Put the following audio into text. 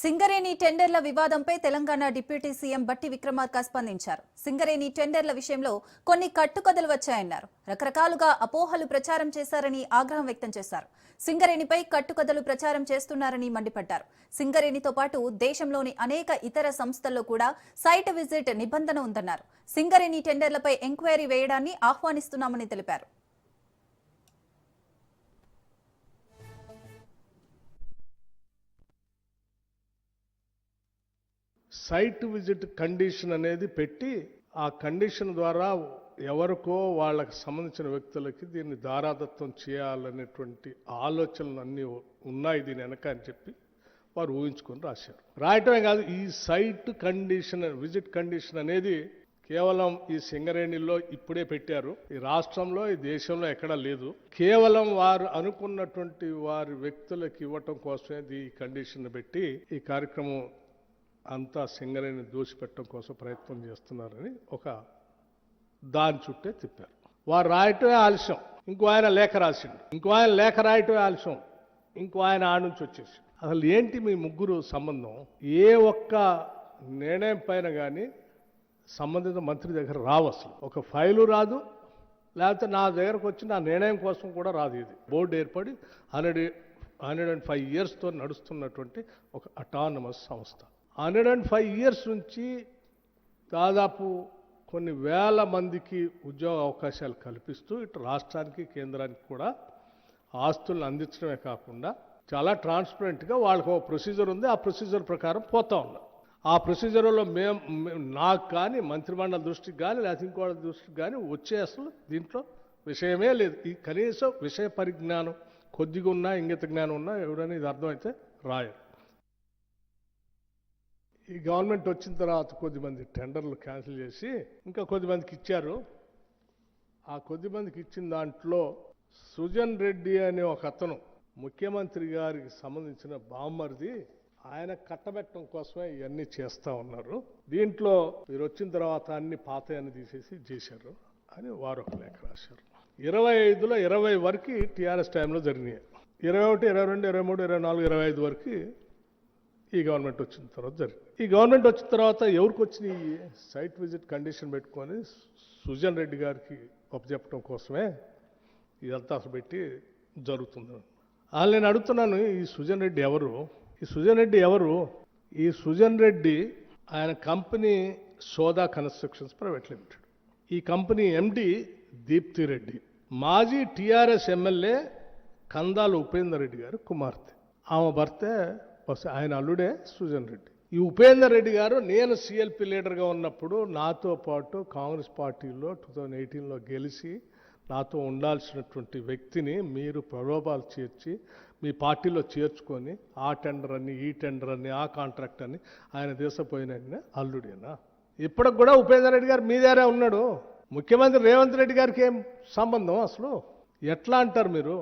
సింగరేణి టెండర్ల వివాదంపై Telangana deputy CM బట్టి విక్రమార్క స్పందించారు. సింగరేణి టెండర్ల విషయంలో కొన్ని కట్టుకథలు వచ్చాయన్నారు. రకరకాలుగా అపోహలు ప్రచారం చేశారని ఆగ్రహం వ్యక్తం చేశారు. సింగరేణిపై కట్టుకథలు ప్రచారం చేస్తున్నారని మండిపడ్డారు. సింగరేణితో పాటు దేశంలోని అనేక ఇతర సంస్థల్లో కూడా సైట్ విజిట్ నిబంధన ఉందన్నారు. సింగరేణి టెండర్లపై ఎంక్వైరీ వేయడాన్ని ఆహ్వానిస్తున్నామని తెలిపారు. సైట్ విజిట్ కండిషన్ అనేది పెట్టి ఆ కండిషన్ ద్వారా ఎవరికో వాళ్ళకి సంబంధించిన వ్యక్తులకి దీన్ని దారాదత్తం చేయాలనేటువంటి ఆలోచనలు అన్నీ ఉన్నాయి దీని వెనక అని చెప్పి వారు ఊహించుకొని రాశారు. రాయటమే కాదు ఈ సైట్ కండిషన్ విజిట్ కండిషన్ అనేది కేవలం ఈ సింగరేణిలో ఇప్పుడే పెట్టారు. ఈ రాష్ట్రంలో ఈ దేశంలో ఎక్కడా లేదు. కేవలం వారు అనుకున్నటువంటి వారి వ్యక్తులకు ఇవ్వటం కోసమే ఈ కండిషన్ పెట్టి ఈ కార్యక్రమం అంతా సింగరేణి దోషిపెట్టడం కోసం ప్రయత్నం చేస్తున్నారని ఒక దాని చుట్టే తిప్పారు. వారు రాయటమే ఆలస్యం. ఇంకో ఆయన లేఖ రాసిండు. ఇంకో ఆయన లేఖ రాయటమే ఆలస్యం. ఇంకో ఆయన ఆ నుంచి వచ్చేసి అసలు ఏంటి మీ ముగ్గురు సంబంధం? ఏ ఒక్క నిర్ణయం పైన కానీ సంబంధిత మంత్రి దగ్గర రావు అసలు. ఒక ఫైలు రాదు లేకపోతే నా దగ్గరకు వచ్చి నా నిర్ణయం కోసం కూడా రాదు ఇది. బోర్డు ఏర్పడి హండ్రెడ్ హండ్రెడ్ అండ్ ఫైవ్ ఇయర్స్తో నడుస్తున్నటువంటి ఒక అటానమస్ సంస్థ. హండ్రెడ్ అండ్ ఫైవ్ ఇయర్స్ నుంచి దాదాపు కొన్ని వేల మందికి ఉద్యోగ అవకాశాలు కల్పిస్తూ ఇటు రాష్ట్రానికి కేంద్రానికి కూడా ఆస్తులను అందించడమే కాకుండా చాలా ట్రాన్స్పరెంట్గా వాళ్ళకి ఒక ప్రొసీజర్ ఉంది. ఆ ప్రొసీజర్ ప్రకారం పోతా ఉన్నాం. ఆ ప్రొసీజర్లో మేము నాకు కానీ మంత్రిమండలి దృష్టికి కానీ లేకపోతే ఇంకోళ్ళ దృష్టికి కానీ వచ్చే అసలు దీంట్లో విషయమే లేదు. ఈ కనీసం విషయ పరిజ్ఞానం కొద్దిగా ఉన్నా ఇంగిత జ్ఞానం ఉన్నా ఎవరైనా ఇది అర్థమైతే రాయరు. ఈ గవర్నమెంట్ వచ్చిన తర్వాత కొద్దిమంది టెండర్లు క్యాన్సిల్ చేసి ఇంకా కొద్దిమందికి ఇచ్చారు. ఆ కొద్దిమందికి ఇచ్చిన దాంట్లో సుజన్ రెడ్డి అనే ఒక అతను ముఖ్యమంత్రి గారికి సంబంధించిన బామ్మరిది ఆయన కట్టబెట్టడం కోసమే ఇవన్నీ చేస్తా ఉన్నారు. దీంట్లో మీరు వచ్చిన తర్వాత అన్ని పాతయాన్ని తీసేసి చేశారు అని వారు ఒక లేఖ రాశారు. ఇరవై ఐదులో ఇరవై వరకు టీఆర్ఎస్ టైంలో జరిగినాయి. ఇరవై ఒకటి ఇరవై రెండు ఇరవై మూడు ఇరవై నాలుగు ఇరవై ఐదు వరకు ఈ గవర్నమెంట్ వచ్చిన తర్వాత జరిగింది. ఈ గవర్నమెంట్ వచ్చిన తర్వాత ఎవరికి వచ్చిన ఈ సైట్ విజిట్ కండిషన్ పెట్టుకొని సుజన్ రెడ్డి గారికి అప్పచెప్పడం కోసమే ఇదంతా అసలు పెట్టి జరుగుతుంది. వాళ్ళు నేను అడుగుతున్నాను ఈ సుజన్ రెడ్డి ఎవరు? ఈ సుజన్ రెడ్డి ఎవరు? ఈ సుజన్ రెడ్డి ఆయన company Soda Constructions private limited. ఈ కంపెనీ ఎండి దీప్తి రెడ్డి మాజీ టీఆర్ఎస్ ఎమ్మెల్యే కందాల ఉపేందర్ రెడ్డి గారు కుమార్తె. ఆమె భర్తే ఆయన అల్లుడే సుజన్ రెడ్డి. ఈ ఉపేందర్ రెడ్డి గారు నేను సిఎల్పి లీడర్గా ఉన్నప్పుడు నాతో పాటు కాంగ్రెస్ పార్టీలో టూ థౌజండ్ ఎయిటీన్లో గెలిచి నాతో ఉండాల్సినటువంటి వ్యక్తిని మీరు ప్రలోభాలు చేర్చి మీ పార్టీలో చేర్చుకొని ఆ టెండర్ అని ఈ టెండర్ అని ఆ కాంట్రాక్ట్ అని ఆయన దేశపోయిన అల్లుడేనా? ఇప్పటికి కూడా ఉపేందర్ రెడ్డి గారు మీ దగ్గరే ఉన్నాడు. ముఖ్యమంత్రి రేవంత్ రెడ్డి గారికి ఏం సంబంధం అసలు? ఎట్లా అంటారు మీరు?